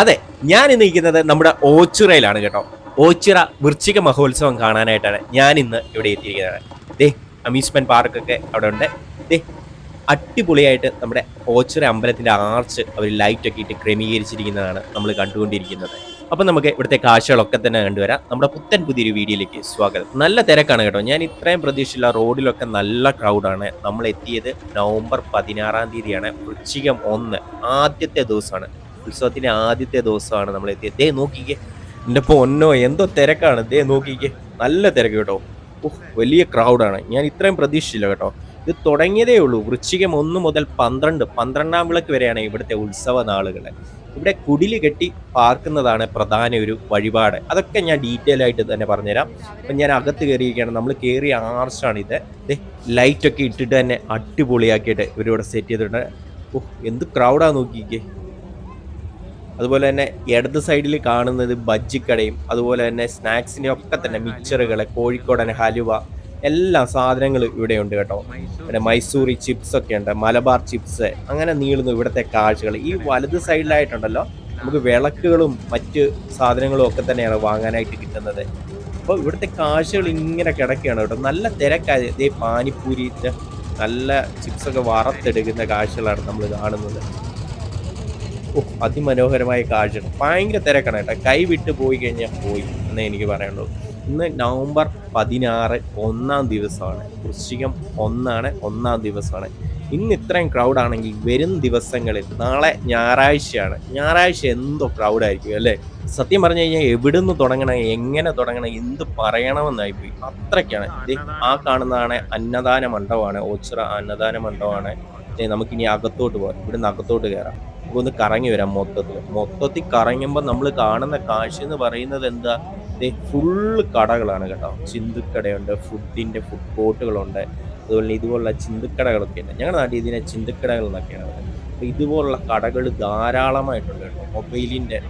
അതെ ഞാൻ ഇന്ന് നിൽക്കുന്നത് നമ്മുടെ ഓച്ചിറയിലാണ് കേട്ടോ. ഓച്ചിറ വൃശ്ചിക മഹോത്സവം കാണാനായിട്ടാണ് ഞാൻ ഇന്ന് ഇവിടെ എത്തിയിരിക്കുന്നത്. ദേ അമ്യൂസ്മെന്റ് പാർക്കൊക്കെ അവിടെ ഉണ്ട്. ദേ അടിപൊളിയായിട്ട് നമ്മുടെ ഓച്ചിറ അമ്പലത്തിന്റെ ആർച്ച് അവർ ലൈറ്റ് ഒക്കെ ഇട്ട് ക്രമീകരിച്ചിരിക്കുന്നതാണ് നമ്മൾ കണ്ടുകൊണ്ടിരിക്കുന്നത്. അപ്പം നമുക്ക് ഇവിടുത്തെ കാഴ്ചകളൊക്കെ തന്നെ കണ്ടുവരാം. നമ്മുടെ പുത്തൻ പുതിയൊരു വീഡിയോയിലേക്ക് സ്വാഗതം. നല്ല തിരക്കാണ് കേട്ടോ. ഞാൻ ഇത്രയും പ്രതീക്ഷയില്ല റോഡിലൊക്കെ നല്ല ക്രൗഡാണ് നമ്മൾ എത്തിയത് നവംബർ പതിനാറാം തീയതിയാണ്. വൃശ്ചികം ഒന്ന് ആദ്യത്തെ ദിവസമാണ്. ഉത്സവത്തിന്റെ ആദ്യത്തെ ദിവസമാണ് നമ്മൾ എത്തിയത് ദേ നോക്കിക്കേ. എന്റെ പൊന്നോ എന്തോ തിരക്കാണ്. ദേ നോക്കിക്കേ. നല്ല തിരക്ക് കേട്ടോ. ഓഹ് വലിയ ക്രൗഡാണ് ഞാൻ ഇത്രയും പ്രതീക്ഷിച്ചില്ല കേട്ടോ. ഇത് തുടങ്ങിയതേ ഉള്ളൂ. വൃശ്ചികം ഒന്ന് മുതൽ പന്ത്രണ്ട് പന്ത്രണ്ടാം വിളക്ക് വരെയാണ് ഇവിടുത്തെ ഉത്സവ നാളുകൾ ഇവിടെ കുടിൽ കെട്ടി പാർക്കുന്നതാണ് പ്രധാന ഒരു വഴിപാട്. അതൊക്കെ ഞാൻ ഡീറ്റെയിൽ ആയിട്ട് തന്നെ പറഞ്ഞുതരാം. അപ്പം ഞാൻ അകത്ത് കയറിയിരിക്കുകയാണ്. നമ്മൾ കയറിയ ലൈറ്റ് ഒക്കെ ഇട്ടിട്ട് തന്നെ അടിപൊളിയാക്കിയിട്ട് ഇവരിവിടെ സെറ്റ് ചെയ്തിട്ടുണ്ട്. ഓഹ് എന്ത് ക്രൗഡാ നോക്കിക്കേ. അതുപോലെ തന്നെ ഇടത് സൈഡിൽ കാണുന്നത് ബജ്ജിക്കടയും അതുപോലെ തന്നെ സ്നാക്സിന്റെ ഒക്കെ തന്നെ മിക്സറുകൾ കോഴിക്കോടൻ ഹലുവ എല്ലാ സാധനങ്ങളും ഇവിടെ ഉണ്ട് കേട്ടോ. പിന്നെ മൈസൂറി ചിപ്സ് ഒക്കെ ഉണ്ട് മലബാർ ചിപ്സ് അങ്ങനെ നീളുന്നു ഇവിടുത്തെ കാഴ്ചകൾ ഈ വലത് സൈഡിലായിട്ടുണ്ടല്ലോ നമുക്ക് വിളക്കുകളും മറ്റ് സാധനങ്ങളും ഒക്കെ തന്നെയാണ് വാങ്ങാനായിട്ട് കിട്ടുന്നത്. അപ്പോൾ ഇവിടുത്തെ കാഴ്ചകൾ ഇങ്ങനെ കിടക്കുകയാണ് കേട്ടോ. നല്ല തിരക്കായ ഇതേ പാനിപ്പൂരി നല്ല ചിപ്സൊക്കെ വറുത്തെടുക്കുന്ന കാഴ്ചകളാണ് നമ്മൾ കാണുന്നത്. ഓ അതിമനോഹരമായ കാഴ്ചയാണ് ഭയങ്കര തിരക്കാണ് കേട്ടോ. കൈ വിട്ട് പോയി കഴിഞ്ഞാൽ പോയി എന്നേ എനിക്ക് പറയാനുള്ളൂ. ഇന്ന് നവംബർ പതിനാറ് ഒന്നാം ദിവസമാണ്. വൃശ്ചികം ഒന്നാണ് ഒന്നാം ദിവസമാണ്. ഇന്ന് ഇത്രയും ക്രൗഡ് ആണെങ്കിൽ വരും ദിവസങ്ങളിൽ നാളെ ഞായറാഴ്ചയാണ്. ഞായറാഴ്ച എന്തോ ക്രൗഡ് ആയിരിക്കും അല്ലേ? സത്യം പറഞ്ഞു കഴിഞ്ഞാൽ എവിടുന്ന് തുടങ്ങണം എങ്ങനെ തുടങ്ങണം എന്ത് പറയണമെന്നായി പോയി. അത്രയ്ക്കാണ്. ദേ, ആ കാണുന്നതാണ് അന്നദാന മണ്ഡപമാണ്. ഓച്ചിറ അന്നദാന മണ്ഡപമാണ്. നമുക്കിനി അകത്തോട്ട് പോകാം. ഇവിടുന്ന് അകത്തോട്ട് കയറാം. നമുക്കൊന്ന് കറങ്ങി വരാം മൊത്തത്തിൽ മൊത്തത്തിൽ കറങ്ങുമ്പോൾ നമ്മൾ കാണുന്ന കാഴ്ച എന്ന് പറയുന്നത് എന്താ? ഫുള്ള് കടകളാണ് കേട്ടോ. ചിന്തുക്കടയുണ്ട് ഫുഡിന്റെ ഫുഡ് കോർട്ടുകളുണ്ട് അതുപോലെ ഇതുപോലുള്ള ചിന്തുക്കടകളൊക്കെ ഉണ്ട്. ഞങ്ങളുടെ നാട്ടിൽ ഇതിനെ ചിന്തുക്കടകൾ എന്നൊക്കെയാണ് അപ്പോൾ ഇതുപോലുള്ള കടകൾ ധാരാളമായിട്ടുണ്ട് കേട്ടോ. മൊബൈലിന്റെ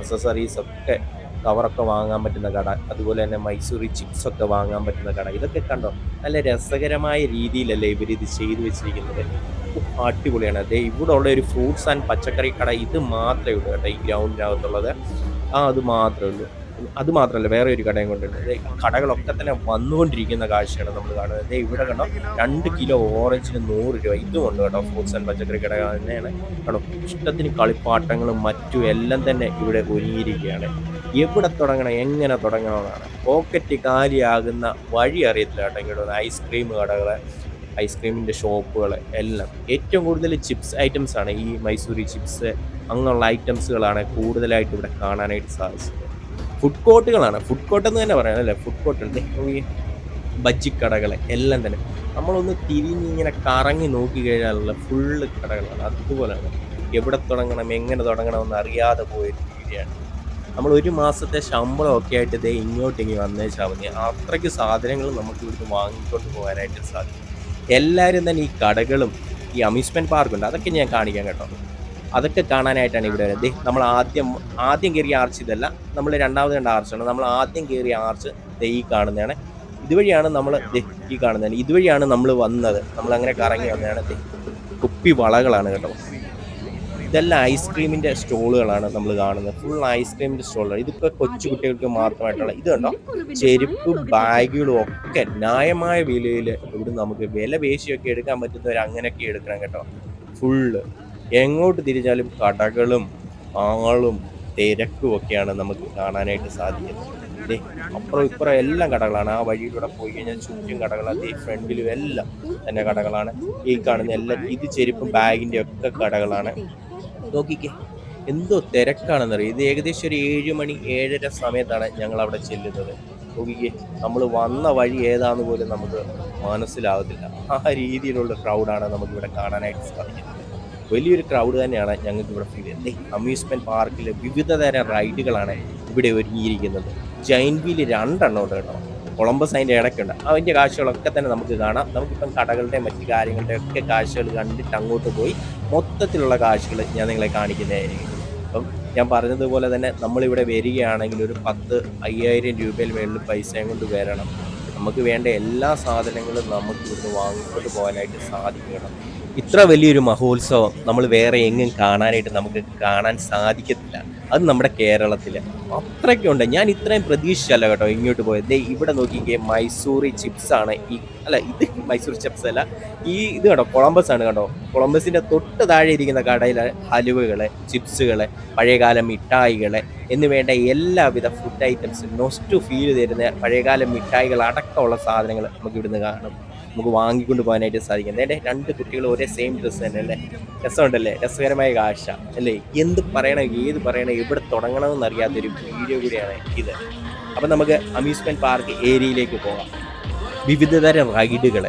അക്സസറീസ് ഒക്കെ കവറൊക്കെ വാങ്ങാൻ പറ്റുന്ന കട അതുപോലെ തന്നെ മൈസൂരി ചിപ്സ് ഒക്കെ വാങ്ങാൻ പറ്റുന്ന കട. ഇതൊക്കെ കണ്ടോ? നല്ല രസകരമായ രീതിയിലല്ലേ ഇവർ ഇത് ചെയ്തു വെച്ചിരിക്കുന്നത്. അടിപൊളിയാണ്. അതെ ഇവിടെ ഉള്ള ഒരു ഫ്രൂട്ട്സ് ആൻഡ് പച്ചക്കറി കട ഇത് മാത്രമേ ഉള്ളൂ കേട്ടോ ഈ ഗ്രൗണ്ടിനകത്തുള്ളത് ആ അത് മാത്രമേ ഉള്ളൂ. അത് മാത്രമല്ല വേറെ ഒരു കടയും കൊണ്ടുണ്ട്. കടകളൊക്കെ തന്നെ വന്നുകൊണ്ടിരിക്കുന്ന കാഴ്ചയാണ് നമ്മൾ കാണുന്നത്. ദേ ഇവിടെ കണ്ടോ രണ്ട് കിലോ ഓറഞ്ചിന് നൂറ് രൂപ. ഇതും ഉണ്ട് കേട്ടോ ഫ്രൂട്ട്സ് ആൻഡ് പച്ചക്കറി കട തന്നെയാണ്. കണ്ടോ ഇഷ്ടത്തിന് കളിപ്പാട്ടങ്ങളും മറ്റും എല്ലാം തന്നെ ഇവിടെ ഒരുങ്ങിയിരിക്കുകയാണ്. എവിടെ തുടങ്ങണം എങ്ങനെ തുടങ്ങണമെന്നാണ്. പോക്കറ്റ് കാലിയാകുന്ന വഴി അറിയത്തില്ല കേട്ടോ ഇങ്ങോട്ട് ഐസ്ക്രീം കടകൾ ഐസ്ക്രീമിന്റെ ഷോപ്പുകൾ എല്ലാം. ഏറ്റവും കൂടുതൽ ചിപ്സ് ഐറ്റംസ് ആണ് ഈ മൈസൂരി ചിപ്സ് അങ്ങനെയുള്ള ഐറ്റംസുകളാണ് കൂടുതലായിട്ട് ഇവിടെ കാണാനായിട്ട് സാധിച്ചത്. ഫുഡ് കോർട്ടുകളാണ് ഫുഡ് കോർട്ട് എന്ന് തന്നെ പറയാം അല്ലേ? ഫുഡ് കോർട്ട് ഈ ബജ്ജിക്കടകൾ എല്ലാം തന്നെ. നമ്മളൊന്ന് തിരിഞ്ഞ് ഇങ്ങനെ കറങ്ങി നോക്കി കഴിഞ്ഞാലുള്ള ഫുള്ള് കടകളാണ്. അതുപോലെയാണ് എവിടെ തുടങ്ങണം എങ്ങനെ തുടങ്ങണം എന്ന് അറിയാതെ പോയൊരു രീതിയാണ്. നമ്മൾ ഒരു മാസത്തെ ശമ്പളം ഒക്കെ ആയിട്ട് ഇതേ ഇങ്ങോട്ടിങ്ങി വന്നേച്ചാൽ മതി. അത്രയ്ക്ക് സാധനങ്ങൾ നമുക്ക് ഇവിടുന്ന് വാങ്ങിക്കൊണ്ട് പോകാനായിട്ട് സാധിക്കും. എല്ലാവരും തന്നെ ഈ കടകളും ഈ അമ്യൂസ്മെന്റ് പാർക്കുണ്ട് അതൊക്കെ ഞാൻ കാണിക്കാൻ കേട്ടോ. അതൊക്കെ കാണാനായിട്ടാണ് ഇവിടെ വരുന്നത്. നമ്മൾ ആദ്യം ആദ്യം കയറിയ ആർച്ച് ഇതല്ല. നമ്മൾ രണ്ടാമത് കണ്ട ആർച്ചാണ് നമ്മൾ ആദ്യം കയറിയ ആർച്ച് ഈ കാണുന്നതാണ്. ഇതുവഴിയാണ് നമ്മൾ ഈ കാണുന്നതാണ് ഇതുവഴിയാണ് നമ്മൾ വന്നത്. നമ്മൾ അങ്ങനെ കറങ്ങി വന്നതാണ് കുപ്പി വളകളാണ് കേട്ടോ. ഇതെല്ലാം ഐസ്ക്രീമിന്റെ സ്റ്റോളുകളാണ് നമ്മൾ കാണുന്നത്. ഫുൾ ഐസ്ക്രീമിന്റെ സ്റ്റോളുകൾ ഇതിപ്പോ കൊച്ചു കുട്ടികൾക്ക് മാത്രമായിട്ടുള്ള ഇത് കണ്ടോ? ചെരുപ്പ് ബാഗുകളും ഒക്കെ ന്യായമായ വിലയിൽ ഇവിടെ നമുക്ക് വില പേശിയൊക്കെ എടുക്കാൻ പറ്റുന്നവർ അങ്ങനെയൊക്കെ എടുക്കണം കേട്ടോ. ഫുള്ള് എങ്ങോട്ട് തിരിഞ്ഞാലും കടകളും ആളും തിരക്കും ഒക്കെയാണ് നമുക്ക് കാണാനായിട്ട് സാധിക്കുന്നത്. അപ്പുറം ഇപ്പുറം എല്ലാം കടകളാണ്. ആ വഴിയിലൂടെ പോയി കഴിഞ്ഞാൽ ചുറ്റും കടകളാണ്. ഈ ഫ്രണ്ടിലും എല്ലാം തന്നെ കടകളാണ്. ഈ കാണുന്ന എല്ലാം ഇത് ചെരുപ്പും ബാഗിന്റെ ഒക്കെ കടകളാണ്. നോക്കിക്കേ. എന്തോ തിരക്കാണെന്നറിയാം? ഇത് ഏകദേശം ഒരു ഏഴ് മണി ഏഴര സമയത്താണ് ഞങ്ങൾ അവിടെ ചെല്ലുന്നത്. നോക്കിക്കേ നമ്മൾ വന്ന വഴി ഏതാന്ന് പോലും നമുക്ക് മനസ്സിലാവത്തില്ല. ആ രീതിയിലുള്ള ക്രൗഡാണ് നമുക്കിവിടെ കാണാനായിട്ട് സാധിക്കുന്നത്. വലിയൊരു ക്രൗഡ് തന്നെയാണ് ഞങ്ങൾക്ക് ഇവിടെ ഫീൽ ചെയ്യുന്നത് അമ്യൂസ്മെന്റ് പാർക്കിൽ വിവിധ തരം റൈഡുകളാണ് ഇവിടെ ഒരുങ്ങിയിരിക്കുന്നത്. ജൈൻ വീൽ രണ്ടെണ്ണം ഉണ്ട് കേട്ടോ. കൊളംബസ് അതിന്റെ ഇടയ്ക്കുണ്ട്. അതിന്റെ കാഴ്ചകളൊക്കെ തന്നെ നമുക്ക് കാണാം. നമുക്കിപ്പം കടകളുടെ മറ്റു കാര്യങ്ങളുടെ ഒക്കെ കാഴ്ചകൾ കണ്ടിട്ട് അങ്ങോട്ട് പോയി മൊത്തത്തിലുള്ള കാഴ്ചകൾ ഞാൻ നിങ്ങളെ കാണിക്കുന്നതായിരിക്കും. അപ്പം ഞാൻ പറഞ്ഞതുപോലെ തന്നെ നമ്മളിവിടെ വരികയാണെങ്കിൽ ഒരു പത്ത് അയ്യായിരം രൂപയിൽ മേളിൽ പൈസയും കൊണ്ട് വരണം. നമുക്ക് വേണ്ട എല്ലാ സാധനങ്ങളും നമുക്ക് ഇവിടുന്ന് വാങ്ങിക്കൊണ്ട് പോകാനായിട്ട് സാധിക്കണം. ഇത്ര വലിയൊരു മഹോത്സവം നമ്മൾ വേറെ എങ്ങും കാണാനായിട്ട് നമുക്ക് കാണാൻ സാധിക്കത്തില്ല. അത് നമ്മുടെ കേരളത്തിൽ അത്രയ്ക്കുണ്ട് ഞാൻ ഇത്രയും പ്രതീക്ഷിച്ചല്ല കേട്ടോ ഇങ്ങോട്ട് പോയത്. ഇവിടെ നോക്കിക്കേ മൈസൂറി ആണ് ഈ അല്ല ഇത് മൈസൂർ ചിപ്സ് അല്ല. ഈ ഇത് കേട്ടോ കൊളംബസ് ആണ് കേട്ടോ കൊളംബസിന്റെ തൊട്ട് താഴെ ഇരിക്കുന്ന കടയിൽ ഹലുവകൾ ചിപ്സുകൾ പഴയകാല മിഠായികൾ എന്ന് വേണ്ട എല്ലാവിധ ഫുഡ് ഐറ്റംസും നൊസ്റ്റു ഫീൽ തരുന്ന പഴയകാല മിഠായികൾ അടക്കമുള്ള സാധനങ്ങൾ നമുക്ക് ഇവിടുന്ന് കാണും. നമുക്ക് വാങ്ങിക്കൊണ്ട് പോകാനായിട്ട് സാധിക്കും. അല്ലേ? രണ്ട് കുട്ടികൾ ഒരേ സെയിം ഡ്രസ്സ് തന്നെ അല്ലേ? രസമുണ്ടല്ലേ? രസകരമായ കാഴ്ച അല്ലേ? എന്ത് പറയണം ഏത് പറയണം എവിടെ തുടങ്ങണമെന്ന് അറിയാത്തൊരു വീഡിയോ കൂടിയാണ് ഇത്. അപ്പം നമുക്ക് അമ്യൂസ്മെന്റ് പാർക്ക് ഏരിയയിലേക്ക് പോകാം. വിവിധതരം റൈഡുകൾ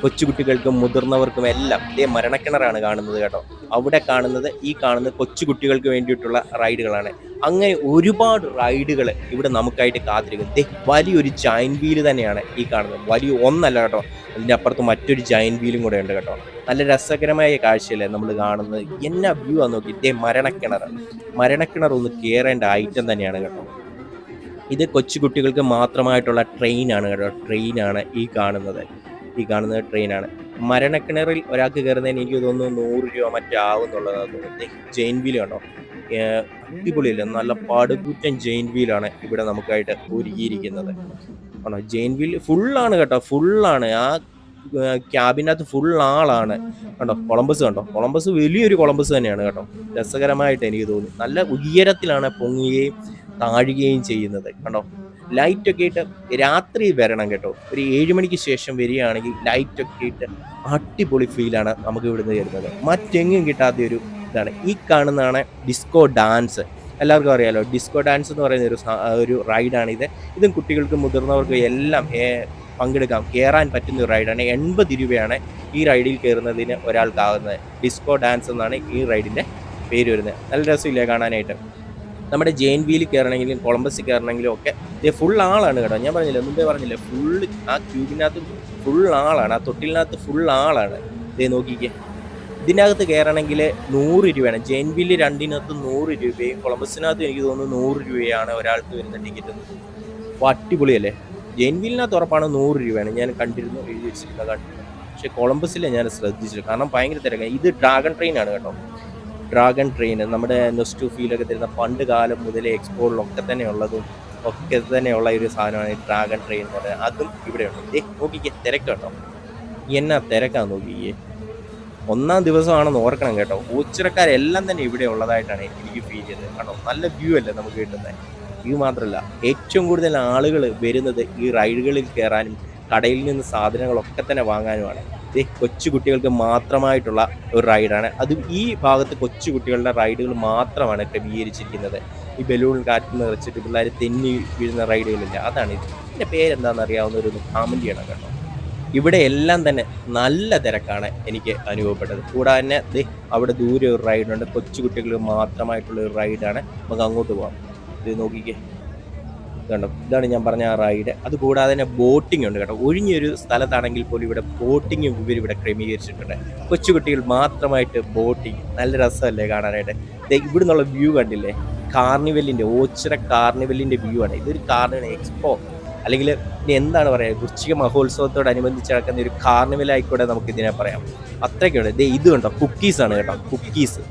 കൊച്ചുകുട്ടികൾക്കും മുതിർന്നവർക്കും എല്ലാം ഇതേ മരണക്കിണറാണ് കാണുന്നത് കേട്ടോ. അവിടെ കാണുന്നത് ഈ കാണുന്നത് കൊച്ചുകുട്ടികൾക്ക് വേണ്ടിയിട്ടുള്ള റൈഡുകളാണ് അങ്ങനെ ഒരുപാട് റൈഡുകൾ ഇവിടെ നമുക്കായിട്ട് കാത്തിരിക്കും ദേ വലിയൊരു ജൈൻ വീൽ തന്നെയാണ് ഈ കാണുന്നത്. വലിയ ഒന്നല്ല കേട്ടോ. അതിന്റെ അപ്പുറത്ത് മറ്റൊരു ജൈൻ വീലും കൂടെ ഉണ്ട് കേട്ടോ. നല്ല രസകരമായ കാഴ്ചയല്ലേ നമ്മൾ കാണുന്നത്. എന്നാ വ്യൂ ആ നോക്കി. ഇതേ മരണക്കിണർ. മരണക്കിണർ ഒന്ന് കയറേണ്ട ഐറ്റം തന്നെയാണ് കേട്ടോ. ഇത് കൊച്ചു കൊച്ചുകുട്ടികൾക്ക് മാത്രമായിട്ടുള്ള ട്രെയിനാണ് കേട്ടോ. ട്രെയിനാണ് ഈ കാണുന്നത്. ഈ കാണുന്നത് ട്രെയിനാണ് മരണക്കിണറിൽ ഒരാൾക്ക് കയറുന്നതിന് എനിക്ക് തോന്നുന്നു നൂറ് രൂപ മറ്റാവുന്നുള്ളതാണ് തോന്നുന്നത്. ജെയിൻ വീൽ കണ്ടോ? അടിപൊളിയല്ലേ? നല്ല പടുകൂറ്റൻ ജെയിൻ വീലാണ് ഇവിടെ നമുക്കായിട്ട് ഒരുക്കിയിരിക്കുന്നത്. ആണോ? ജെയിൻ വീൽ ഫുള്ളാണ് കേട്ടോ ഫുള്ളാണ്. ആ ക്യാബിനകത്ത് ഫുൾ ആളാണ് കണ്ടോ? കൊളംബസ് കണ്ടോ? കൊളംബസ് വലിയൊരു കൊളംബസ് തന്നെയാണ് കേട്ടോ. രസകരമായിട്ട് എനിക്ക് തോന്നി. നല്ല ഉയരത്തിലാണ് പൊങ്ങുകയും താഴുകയും ചെയ്യുന്നത്. കണ്ടോ? ലൈറ്റ് ഒക്കെ ഇട്ട് രാത്രി വരണം കേട്ടോ. ഒരു ഏഴ് മണിക്ക് ശേഷം വരികയാണെങ്കിൽ ലൈറ്റ് ഒക്കെ ഇട്ട് അടിപൊളി ഫീലാണ് നമുക്ക് ഇവിടുന്ന് തരുന്നത് മറ്റെങ്ങും കിട്ടാത്ത ഒരു ഇതാണ്. ഈ കാണുന്നതാണ് ഡിസ്കോ ഡാൻസ് എല്ലാവർക്കും അറിയാലോ ഡിസ്കോ ഡാൻസ് എന്ന് പറയുന്ന ഒരു ഒരു ഇത് ഇതും കുട്ടികൾക്കും മുതിർന്നവർക്കും എല്ലാം പങ്കെടുക്കാം. കയറാൻ പറ്റുന്ന ഒരു റൈഡാണ് എൺപത് രൂപയാണ് ഈ റൈഡിൽ കയറുന്നതിന് ഒരാൾക്കാവുന്നത്. ഡിസ്കോ ഡാൻസ് എന്നാണ് ഈ റൈഡിന്റെ പേര് വരുന്നത്. നല്ല രസമില്ലേ കാണാനായിട്ട്? നമ്മുടെ ജെയിൻ വീലിൽ കയറണമെങ്കിലും കൊളംബസിൽ കയറണമെങ്കിലും ഒക്കെ ഇത് ഫുൾ ആളാണ് കേട്ടോ. ഞാൻ പറഞ്ഞില്ല മുമ്പേ പറഞ്ഞില്ല ഫുള്ള് ആ ക്യൂബിനകത്ത് ഫുൾ ആളാണ് ആ തൊട്ടിലിനകത്ത് ഫുൾ ആളാണ്. ഇതേ നോക്കിക്കേ. ഇതിനകത്ത് കയറണമെങ്കിൽ നൂറ് രൂപയാണ്. ജെയിൻ ബില്ല് രണ്ടിനകത്ത് നൂറ് രൂപയും കൊളംബസിനകത്ത് എനിക്ക് തോന്നുന്നു നൂറ് രൂപയാണ് ഒരാൾക്ക് വരുന്ന ടിക്കറ്റ്. അപ്പോൾ അടിപൊളിയല്ലേ? ജെയിൻ ബില്ലിനകത്ത് ഉറപ്പാണ് നൂറ് രൂപയാണ്. ഞാൻ കണ്ടിരുന്നു എഴുതി വെച്ചിരുന്ന കണ്ടിരുന്നു പക്ഷേ കൊളംബസിലെ ഞാൻ ശ്രദ്ധിച്ചില്ല. കാരണം ഭയങ്കര തിരക്കാണ് ഇത് ഡ്രാഗൺ ട്രെയിനാണ് കേട്ടോ. ഡ്രാഗൺ ട്രെയിൻ നമ്മുടെ നെസ്റ്റു ഫീലൊക്കെ തരുന്ന പണ്ട് കാലം മുതലേ എക്സ്പോർട്ടിലൊക്കെ തന്നെ ഉള്ളതും ഒക്കെ തന്നെയുള്ള ഒരു സാധനമാണ് ഈ ഡ്രാഗൺ ട്രെയിൻ എന്ന് പറയുന്നത്. അതും ഇവിടെയുണ്ട്. ഏ നോക്കിക്കേ തിരക്ക് കേട്ടോ. എന്നാ തിരക്കാന്ന് നോക്കിക്കേ. ഒന്നാം ദിവസമാണെന്ന് ഓർക്കണം കേട്ടോ. ഓച്ചിറക്കാരെല്ലാം തന്നെ ഇവിടെ ഉള്ളതായിട്ടാണ് എനിക്ക് ഫീൽ ചെയ്തത് കേട്ടോ നല്ല വ്യൂ അല്ലേ നമുക്ക് കിട്ടുന്നത് ഇത് മാത്രമല്ല ഏറ്റവും കൂടുതൽ ആളുകൾ വരുന്നത് ഈ റൈഡുകളിൽ കയറാനും കടയിൽ നിന്ന് സാധനങ്ങളൊക്കെ തന്നെ വാങ്ങാനുമാണ്. കൊച്ചു കുട്ടികൾക്ക് മാത്രമായിട്ടുള്ള ഒരു റൈഡാണ്. അതും ഈ ഭാഗത്ത് കൊച്ചു കുട്ടികളുടെ റൈഡുകൾ മാത്രമാണ് ക്രമീകരിച്ചിരിക്കുന്നത്. ഈ ബലൂൺ കാറ്റ് നിറച്ചിട്ട് പിള്ളേർ തെന്നി വീഴുന്ന റൈഡുകളില്ല. അതാണ് ഇത് ഇതിന്റെ പേരെന്താണെന്ന് അറിയാവുന്ന ഒരു ചെയ്യണം കേട്ടോ. ഇവിടെ എല്ലാം തന്നെ നല്ല തിരക്കാണ് എനിക്ക് അനുഭവപ്പെട്ടത്. കൂടാതെ തന്നെ ദേ അവിടെ ദൂരെ ഒരു റൈഡുണ്ട് കൊച്ചു കുട്ടികൾക്ക് മാത്രമായിട്ടുള്ള ഒരു റൈഡാണ് നമുക്ക് അങ്ങോട്ട് പോകാം ഇത് നോക്കിക്കേ. ഇതുണ്ടോ? ഇതാണ് ഞാൻ പറഞ്ഞ ആ റൈഡ് അത് കൂടാതെ തന്നെ ബോട്ടിംഗ് ഉണ്ട് കേട്ടോ. ഒഴിഞ്ഞൊരു സ്ഥലത്താണെങ്കിൽ പോലും ഇവിടെ ബോട്ടിംഗ് ഇവർ ഇവിടെ ക്രമീകരിച്ചിട്ടുണ്ട്. കൊച്ചുകുട്ടികൾ മാത്രമായിട്ട് ബോട്ടിംഗ് നല്ല രസമല്ലേ കാണാനായിട്ട്. ഇവിടെ നിന്നുള്ള വ്യൂ കണ്ടില്ലേ? കാർണിവലിന്റെ ഓച്ചിറ കാർണിവലിന്റെ വ്യൂ ആണ്. ഇതൊരു കാർണിവൽ എക്സ്പോ അല്ലെങ്കിൽ ഇനി എന്താണ് പറയുക വൃശ്ചിക മഹോത്സവത്തോടനുബന്ധിച്ച് നടക്കുന്ന ഒരു കാർണിവൽ ആയിക്കോട്ടെ നമുക്ക് ഇതിനെ പറയാം. അത്രയ്ക്കുണ്ട് ദേ ഇത് കണ്ടോ കുക്കീസ് ആണ് കേട്ടോ കുക്കീസ്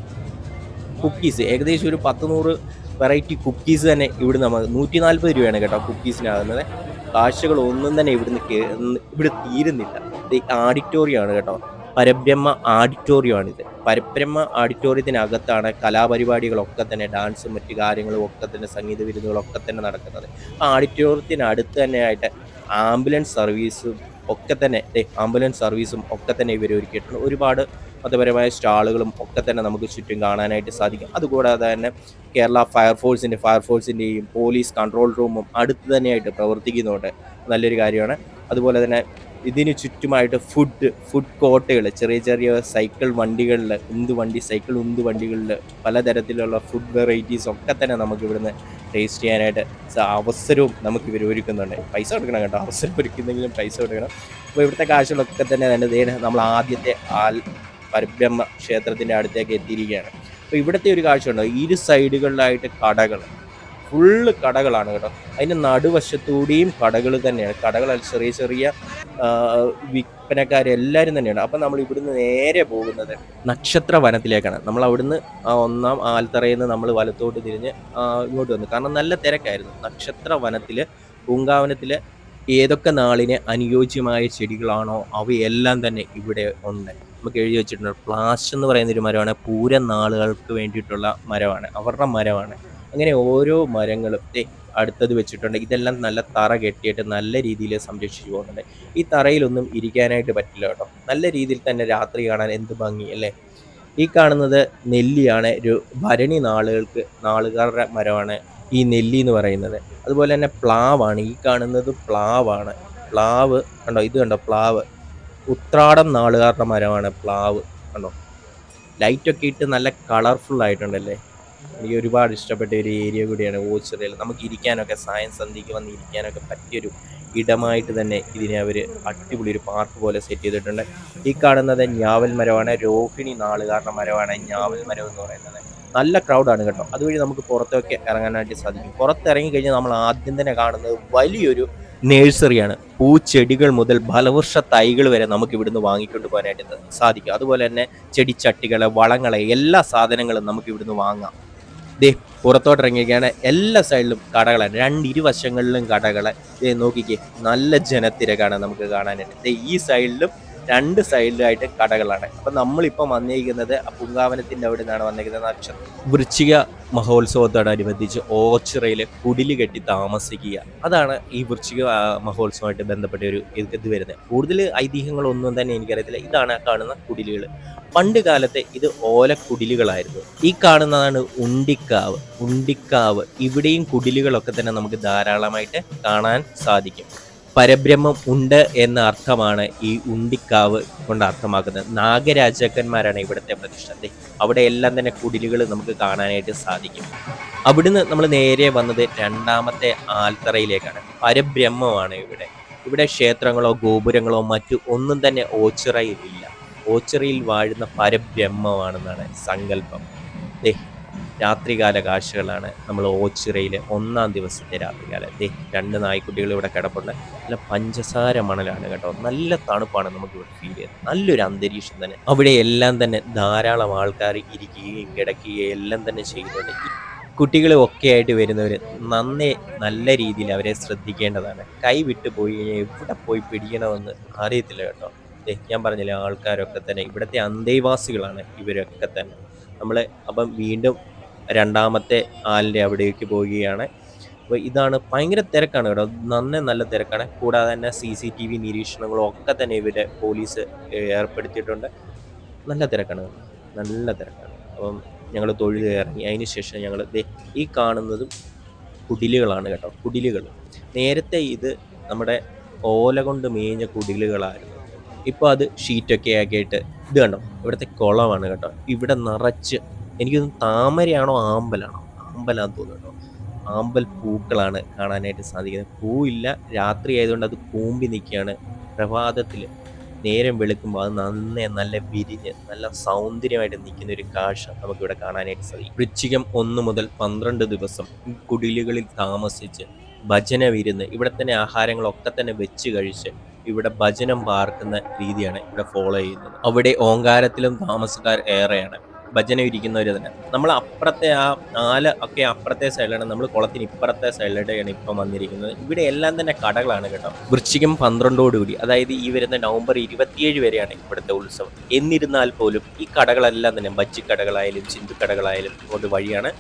കുക്കീസ് ഏകദേശം ഒരു പത്ത് നൂറ് വെറൈറ്റി കുക്കീസ് തന്നെ ഇവിടെ നമ്മൾ നൂറ്റി നാൽപ്പത് രൂപയാണ് കേട്ടോ കുക്കീസിനാകുന്നത് കാഴ്ചകളൊന്നും തന്നെ ഇവിടുന്ന് ഇവിടെ തീരുന്നില്ല. ഇത് ആഡിറ്റോറിയം ആണ് കേട്ടോ. പരബ്രഹ്മ ആഡിറ്റോറിയമാണിത്. പരബ്രഹ്മ ആഡിറ്റോറിയത്തിനകത്താണ് കലാപരിപാടികളൊക്കെ തന്നെ ഡാൻസും മറ്റ് കാര്യങ്ങളും ഒക്കെ തന്നെ സംഗീത വിരുന്നുകളൊക്കെ തന്നെ നടക്കുന്നത്. ആ ആഡിറ്റോറിയത്തിനടുത്ത് തന്നെയായിട്ട് ആംബുലൻസ് സർവീസും ഒക്കെ തന്നെ ആംബുലൻസ് സർവീസും ഒക്കെ തന്നെ ഇവർ ഒരുക്കിയിട്ടുണ്ട്. ഒരുപാട് മതപരമായ സ്റ്റാളുകളും ഒക്കെ തന്നെ നമുക്ക് ചുറ്റും കാണാനായിട്ട് സാധിക്കും. അതുകൂടാതെ തന്നെ കേരള ഫയർഫോഴ്സിന്റെ ഫയർഫോഴ്സിന്റെയും പോലീസ് കൺട്രോൾ റൂമും അടുത്ത് തന്നെയായിട്ട് പ്രവർത്തിക്കുന്നുണ്ട് നല്ലൊരു കാര്യമാണ്. അതുപോലെ തന്നെ ഇതിന് ചുറ്റുമായിട്ട് ഫുഡ് ഫുഡ് കോർട്ടുകൾ ചെറിയ ചെറിയ സൈക്കിൾ വണ്ടികളിൽ ഉന്ത് വണ്ടി സൈക്കിൾ ഉന്ത് വണ്ടികളിൽ പലതരത്തിലുള്ള ഫുഡ് വെറൈറ്റീസ് ഒക്കെ തന്നെ നമുക്ക് ഇവിടുന്ന് ടേസ്റ്റ് ചെയ്യാനായിട്ട് അവസരവും നമുക്ക് ഇവർ ഒരുക്കുന്നുണ്ട്. പൈസ കൊടുക്കണം കേട്ടോ. അവസരം ഒരുക്കുന്നെങ്കിലും പൈസ കൊടുക്കണം. അപ്പോൾ ഇവിടുത്തെ കാഴ്ചകളൊക്കെ തന്നെ തന്നെ നമ്മൾ ആദ്യത്തെ ആൽ പരബ്രഹ്മ ക്ഷേത്രത്തിന്റെ അടുത്തേക്ക് എത്തിയിരിക്കുകയാണ്. അപ്പോൾ ഇവിടുത്തെ ഒരു കാഴ്ച ഉണ്ടോ? ഇരു സൈഡുകളിലായിട്ട് കടകൾ. ഫുള്ള് കടകളാണ് കേട്ടോ. അതിന്റെ നടുവശത്തൂടെയും കടകൾ തന്നെയാണ്. കടകൾ ചെറിയ ചെറിയ വിൽപ്പനക്കാരെല്ലാവരും തന്നെയാണ്. അപ്പം നമ്മൾ ഇവിടുന്ന് നേരെ പോകുന്നത് നക്ഷത്ര വനത്തിലേക്കാണ് നമ്മൾ അവിടുന്ന് ആ ഒന്നാം ആൽത്തറയിൽ നിന്ന് നമ്മൾ വലത്തോട്ട് തിരിഞ്ഞ് ഇങ്ങോട്ട് വന്നു. കാരണം നല്ല തിരക്കായിരുന്നു. നക്ഷത്ര വനത്തിൽ പൂങ്കാവനത്തിൽ ഏതൊക്കെ നാളിന് അനുയോജ്യമായ ചെടികളാണോ അവയെല്ലാം തന്നെ ഇവിടെ ഉണ്ട്. നമുക്ക് എഴുതി വെച്ചിട്ടുണ്ട്. പ്ലാസ് എന്ന് പറയുന്ന ഒരു മരമാണ്. പൂര നാളുകൾക്ക് വേണ്ടിയിട്ടുള്ള മരമാണ്. അവരുടെ മരമാണ്. അങ്ങനെ ഓരോ മരങ്ങളും അടുത്തത് വെച്ചിട്ടുണ്ട്. ഇതെല്ലാം നല്ല തറ കെട്ടിയിട്ട് നല്ല രീതിയിൽ സംരക്ഷിച്ചു പോകുന്നുണ്ട്. ഈ തറയിലൊന്നും ഇരിക്കാനായിട്ട് പറ്റില്ല കേട്ടോ. നല്ല രീതിയിൽ തന്നെ രാത്രി കാണാൻ എന്ത് ഭംഗി അല്ലേ? ഈ കാണുന്നത് നെല്ലിയാണ്. ഒരു ഭരണി നാളുകൾക്ക് നാളുകാരുടെ മരമാണ് ഈ നെല്ലി എന്ന് പറയുന്നത്. അതുപോലെ തന്നെ പ്ലാവാണ്. ഈ കാണുന്നത് പ്ലാവാണ്. പ്ലാവ് കണ്ടോ? ഇത് കണ്ടോ? പ്ലാവ്. ഉത്രാടം നാളുകാരുടെ മരമാണ് പ്ലാവ്. കണ്ടോ? ലൈറ്റൊക്കെ ഇട്ട് നല്ല കളർഫുൾ ആയിട്ടുണ്ടല്ലേ? എനിക്ക് ഒരുപാട് ഇഷ്ടപ്പെട്ട ഒരു ഏരിയ കൂടിയാണ് ഓച്ചിറയിൽ. നമുക്ക് ഇരിക്കാനൊക്കെ സായം സന്ധ്യയ്ക്ക് വന്ന് ഇരിക്കാനൊക്കെ പറ്റിയൊരു ഇടമായിട്ട് തന്നെ ഇതിനെ അവർ അടിപൊളി ഒരു പാർക്ക് പോലെ സെറ്റ് ചെയ്തിട്ടുണ്ട്. ഈ കാണുന്നത് ഞാവൽ മരമാണ്. രോഹിണി നാളുകാരുടെ മരമാണ്. ഞാവൽ മരം എന്ന് പറയുന്നത്. നല്ല ക്രൗഡാണ് കേട്ടോ. അതുവഴി നമുക്ക് പുറത്തൊക്കെ ഇറങ്ങാനായിട്ട് സാധിക്കും. പുറത്തിറങ്ങി കഴിഞ്ഞാൽ നമ്മൾ ആദ്യം തന്നെ കാണുന്നത് വലിയൊരു നേഴ്സറിയാണ് പൂച്ചെടികൾ മുതൽ ഫലവൃക്ഷ തൈകൾ വരെ നമുക്ക് ഇവിടുന്ന് വാങ്ങിക്കൊണ്ട് പോകാനായിട്ട് സാധിക്കും. അതുപോലെ തന്നെ ചെടിച്ചട്ടികൾ വളങ്ങളെ എല്ലാ സാധനങ്ങളും നമുക്ക് ഇവിടുന്ന് വാങ്ങാം. ദേ പുറത്തോട്ട് ഇറങ്ങിയൊക്കെയാണ് എല്ലാ സൈഡിലും കടകളാണ്. രണ്ട് ഇരുവശങ്ങളിലും കടകളെ. നോക്കിക്കേ നല്ല ജനത്തിരക്കാണ് നമുക്ക് കാണാനായിട്ട്. ഈ സൈഡിലും രണ്ട് സൈഡിലായിട്ട് കടകളാണ്. അപ്പൊ നമ്മളിപ്പം വന്നിരിക്കുന്നത് പൂങ്കാവനത്തിന്റെ അവിടെ നിന്നാണ് വന്നിരിക്കുന്നത് നക്ഷത്രം വൃശ്ചിക മഹോത്സവത്തോടനുബന്ധിച്ച് ഓച്ചിറയിൽ കുടിൽ കെട്ടി താമസിക്കുക. അതാണ് ഈ വൃശ്ചിക മഹോത്സവമായിട്ട് ബന്ധപ്പെട്ട ഒരു ഇത് വരുന്നത്. കൂടുതൽ ഐതിഹ്യങ്ങളൊന്നും തന്നെ എനിക്കറിയത്തില്ല. ഇതാണ് കാണുന്ന കുടിലുകൾ. പണ്ട് കാലത്തെ ഇത് ഓലക്കുടിലുകളായിരുന്നു. ഈ കാണുന്നതാണ് ഉണ്ടിക്കാവ്. ഉണ്ടിക്കാവ് ഇവിടെയും കുടിലുകളൊക്കെ തന്നെ നമുക്ക് ധാരാളമായിട്ട് കാണാൻ സാധിക്കും. പരബ്രഹ്മം ഉണ്ട് എന്ന അർത്ഥമാണ് ഈ ഉണ്ടിക്കാവ് കൊണ്ട് അർത്ഥമാക്കുന്നത്. നാഗരാജാക്കന്മാരാണ് ഇവിടുത്തെ പ്രതിഷ്ഠത്തെ അവിടെ എല്ലാം തന്നെ കുടിലുകൾ നമുക്ക് കാണാനായിട്ട് സാധിക്കും. അവിടുന്ന് നമ്മൾ നേരെ വന്നത് രണ്ടാമത്തെ ആൽത്തറയിലേക്കാണ്. പരബ്രഹ്മമാണ് ഇവിടെ. ഇവിടെ ക്ഷേത്രങ്ങളോ ഗോപുരങ്ങളോ മറ്റു ഒന്നും തന്നെ ഓച്ചിറയിലില്ല ഓച്ചിറയിൽ വാഴുന്ന പരബ്രഹ്മമാണെന്നാണ് സങ്കല്പം. രാത്രികാല കാഴ്ചകളാണ് നമ്മൾ ഓച്ചിറയിൽ ഒന്നാം ദിവസത്തെ രാത്രികാല. ദേ രണ്ട് നായ്ക്കുട്ടികൾ ഇവിടെ കിടപ്പുണ്ട്. നല്ല പഞ്ചസാര മണലാണ് കേട്ടോ. നല്ല തണുപ്പാണ് നമുക്ക് ഇവിടെ ഫീൽ ചെയ്യുന്നത്. നല്ലൊരു അന്തരീക്ഷം തന്നെ. അവിടെ എല്ലാം തന്നെ ധാരാളം ആൾക്കാർ ഇരിക്കുകയും കിടക്കുകയും എല്ലാം തന്നെ ചെയ്യുന്നുണ്ട്. കുട്ടികളും ഒക്കെ ആയിട്ട് വരുന്നവർ നന്നേ നല്ല രീതിയിൽ അവരെ ശ്രദ്ധിക്കേണ്ടതാണ്. കൈ വിട്ടു പോയി കഴിഞ്ഞാൽ എവിടെ പോയി പിടിക്കണമെന്ന് അറിയത്തില്ല കേട്ടോ. ഞാൻ പറഞ്ഞില്ല ആൾക്കാരൊക്കെ തന്നെ ഇവിടുത്തെ അന്തേവാസികളാണ് ഇവരൊക്കെ തന്നെ. നമ്മൾ അപ്പം വീണ്ടും രണ്ടാമത്തെ ആലിന്റെ അവിടേക്ക് പോവുകയാണ്. അപ്പോൾ ഇതാണ് ഭയങ്കര തിരക്കാണ് കേട്ടോ. നന്നേ നല്ല തിരക്കാണ്. കൂടാതെ തന്നെ സി സി ടി വി നിരീക്ഷണങ്ങളും ഒക്കെ തന്നെ ഇവിടെ പോലീസ് ഏർപ്പെടുത്തിയിട്ടുണ്ട്. നല്ല തിരക്കാണ്. നല്ല തിരക്കാണ്. അപ്പം ഞങ്ങൾ തൊഴിൽ ഇറങ്ങി. അതിന് ശേഷം ഞങ്ങൾ ഈ കാണുന്നതും കുടിലുകളാണ് കേട്ടോ. കുടിലുകൾ. നേരത്തെ ഇത് നമ്മുടെ ഓല കൊണ്ട് മേഞ്ഞ കുടിലുകളായിരുന്നു. ഇപ്പോൾ അത് ഷീറ്റൊക്കെ ആക്കിയിട്ട് ഇത് കണ്ടോ? ഇവിടുത്തെ കുളമാണ് കേട്ടോ. ഇവിടെ നിറച്ച് എനിക്കൊന്ന് താമരയാണോ ആമ്പലാണോ? ആമ്പലാന്ന് തോന്നുന്നു ആമ്പൽ പൂക്കളാണ് കാണാനായിട്ട് സാധിക്കുന്നത്. പൂവില്ല രാത്രി ആയതുകൊണ്ട് അത് കൂമ്പി നിൽക്കുകയാണ് പ്രഭാതത്തിൽ. നേരം വെളുക്കുമ്പോൾ അത് നന്നേ നല്ല വിരിഞ്ഞ് നല്ല സൗന്ദര്യമായിട്ട് നിൽക്കുന്ന ഒരു കാഴ്ച നമുക്കിവിടെ കാണാനായിട്ട് സാധിക്കും. വൃശ്ചികം ഒന്ന് മുതൽ പന്ത്രണ്ട് ദിവസം കുടിലുകളിൽ താമസിച്ച് ഭജന വിരുന്ന് ഇവിടെ തന്നെ ആഹാരങ്ങളൊക്കെ തന്നെ വെച്ച് കഴിച്ച് ഇവിടെ ഭജനം പാർക്കുന്ന രീതിയാണ് ഇവിടെ ഫോളോ ചെയ്യുന്നത്. അവിടെ ഓങ്കാരത്തിലും താമസക്കാർ ഏറെയാണ്. ഭജന തന്നെ നമ്മൾ അപ്പുറത്തെ ആ നാല് ഒക്കെ അപ്പുറത്തെ സൈഡിലാണ് നമ്മൾ കുളത്തിന് ഇപ്പുറത്തെ സൈഡിലാണ് ഇപ്പം വന്നിരിക്കുന്നത്. ഇവിടെ എല്ലാം തന്നെ കടകളാണ് കേട്ടോ. വൃശ്ചികം പന്ത്രണ്ടോടുകൂടി അതായത് ഈ വരുന്ന നവംബർ ഇരുപത്തിയേഴ് വരെയാണ് ഇവിടുത്തെ ഉത്സവം. എന്നിരുന്നാൽ പോലും ഈ കടകളെല്ലാം തന്നെ ബജ്ജിക്കടകളായാലും ചിന്തുക്കടകളായാലും കൊണ്ട് വഴിയാണ്.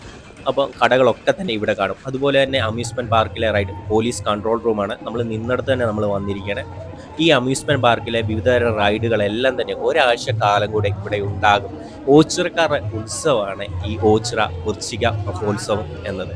അപ്പം കടകളൊക്കെ തന്നെ ഇവിടെ കാണും. അതുപോലെ തന്നെ അമ്യൂസ്മെന്റ് പാർക്കിലെ റൈഡ് പോലീസ് കൺട്രോൾ റൂമാണ്. നമ്മൾ നിന്നിടത്ത് തന്നെ നമ്മൾ വന്നിരിക്കുകയാണ് ഈ അമ്യൂസ്മെന്റ് പാർക്കിലെ തരം റൈഡുകളെല്ലാം തന്നെ ഒരാഴ്ച കാലം കൂടെ ഇവിടെ ഉണ്ടാകും. ഓച്ചിറക്കാരുടെ ഉത്സവമാണ് ഈ ഓച്ചിറ വൃശ്ചിക മഹോത്സവം എന്നത്.